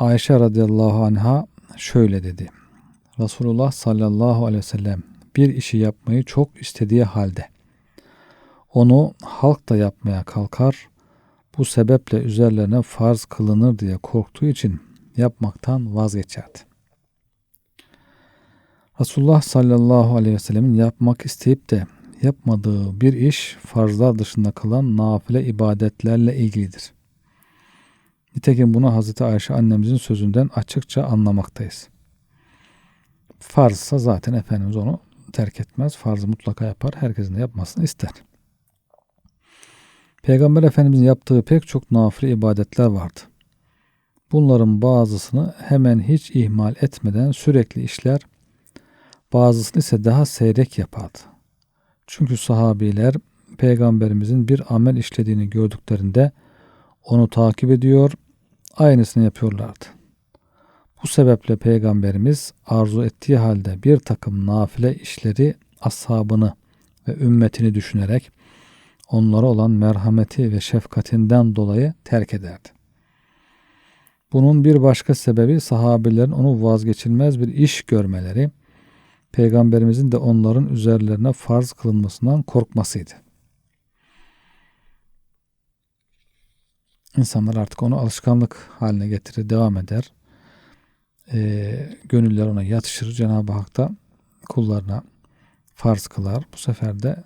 Ayşe radıyallahu anha şöyle dedi. Resulullah sallallahu aleyhi ve sellem bir işi yapmayı çok istediği halde onu halk da yapmaya kalkar. Bu sebeple üzerlerine farz kılınır diye korktuğu için yapmaktan vazgeçerdi. Resulullah sallallahu aleyhi ve sellemin yapmak isteyip de yapmadığı bir iş farzlar dışında kalan nafile ibadetlerle ilgilidir. Nitekim bunu Hazreti Ayşe annemizin sözünden açıkça anlamaktayız. Farzsa zaten Efendimiz onu terk etmez. Farzı mutlaka yapar. Herkesin de yapmasını ister. Peygamber Efendimizin yaptığı pek çok nafile ibadetler vardı. Bunların bazısını hemen hiç ihmal etmeden sürekli işler, bazısını ise daha seyrek yapardı. Çünkü sahabiler peygamberimizin bir amel işlediğini gördüklerinde onu takip ediyor, aynısını yapıyorlardı. Bu sebeple peygamberimiz arzu ettiği halde bir takım nafile işleri ashabını ve ümmetini düşünerek onlara olan merhameti ve şefkatinden dolayı terk ederdi. Bunun bir başka sebebi sahabilerin onu vazgeçilmez bir iş görmeleri, peygamberimizin de onların üzerlerine farz kılınmasından korkmasıydı. İnsanlar artık onu alışkanlık haline getirir, devam eder. E, gönüller ona yatışır. Cenab-ı Hak da kullarına farz kılar. Bu sefer de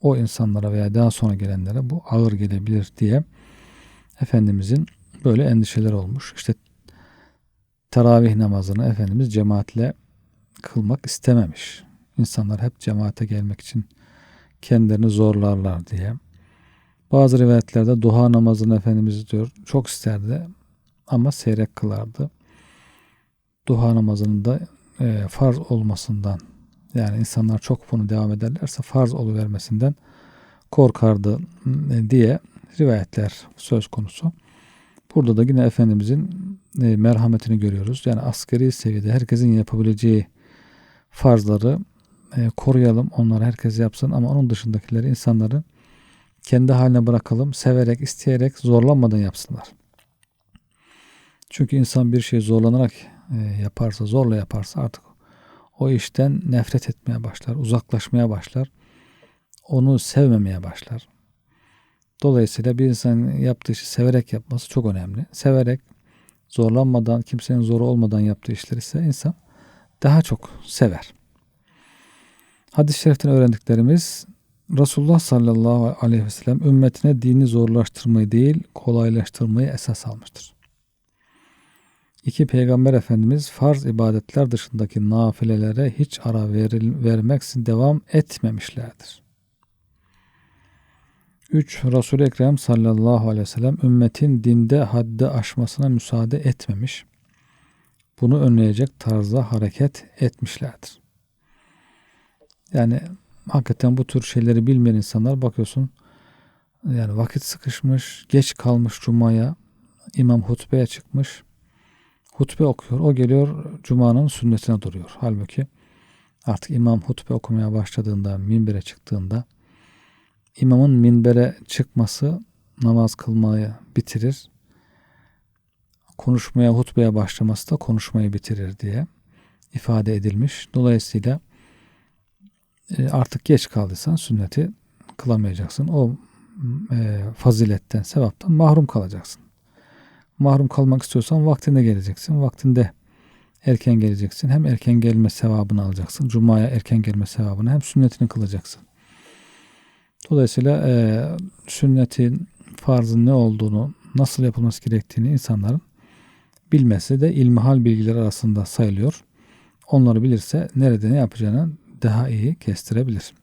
o insanlara veya daha sonra gelenlere bu ağır gelebilir diye Efendimizin böyle endişeler olmuş. İşte teravih namazını Efendimiz cemaatle kılmak istememiş. İnsanlar hep cemaate gelmek için kendilerini zorlarlar diye. Bazı rivayetlerde duha namazını Efendimiz diyor çok isterdi ama seyrek kılardı. Duha namazının da e, farz olmasından yani insanlar çok bunu devam ederlerse farz oluvermesinden korkardı e, diye rivayetler söz konusu. Burada da yine Efendimizin e, merhametini görüyoruz. Yani askeri seviyede herkesin yapabileceği farzları e, koruyalım. Onları herkes yapsın ama onun dışındakileri insanların kendi haline bırakalım. Severek, isteyerek, zorlanmadan yapsınlar. Çünkü insan bir şey zorlanarak yaparsa, zorla yaparsa artık o işten nefret etmeye başlar, uzaklaşmaya başlar. Onu sevmemeye başlar. Dolayısıyla bir insanın yaptığı işi severek yapması çok önemli. Severek, zorlanmadan, kimsenin zoru olmadan yaptığı işler ise insan daha çok sever. Hadis-i şeriften öğrendiklerimiz Resulullah sallallahu aleyhi ve sellem ümmetine dini zorlaştırmayı değil kolaylaştırmayı esas almıştır. İki Peygamber Efendimiz farz ibadetler dışındaki nafilelere hiç ara veril, vermeksizin devam etmemişlerdir. 3. Resul-i Ekrem sallallahu aleyhi ve sellem ümmetin dinde haddi aşmasına müsaade etmemiş. Bunu önleyecek tarzda hareket etmişlerdir. Yani hakikaten bu tür şeyleri bilmeyen insanlar bakıyorsun yani vakit sıkışmış, geç kalmış cumaya, imam hutbeye çıkmış hutbe okuyor. O geliyor Cuma'nın sünnetine duruyor. Halbuki artık imam hutbe okumaya başladığında, minbere çıktığında imamın minbere çıkması namaz kılmayı bitirir. Konuşmaya, hutbeye başlaması da konuşmayı bitirir diye ifade edilmiş. Dolayısıyla e, artık geç kaldıysan sünneti kılamayacaksın. O e, faziletten, sevaptan mahrum kalacaksın mahrum kalmak istiyorsan vaktinde geleceksin. Vaktinde erken geleceksin. Hem erken gelme sevabını alacaksın. Cuma'ya erken gelme sevabını hem sünnetini kılacaksın. Dolayısıyla e, sünnetin farzın ne olduğunu, nasıl yapılması gerektiğini insanların bilmesi de ilmihal bilgiler arasında sayılıyor. Onları bilirse nerede ne yapacağını daha iyi kestirebilir.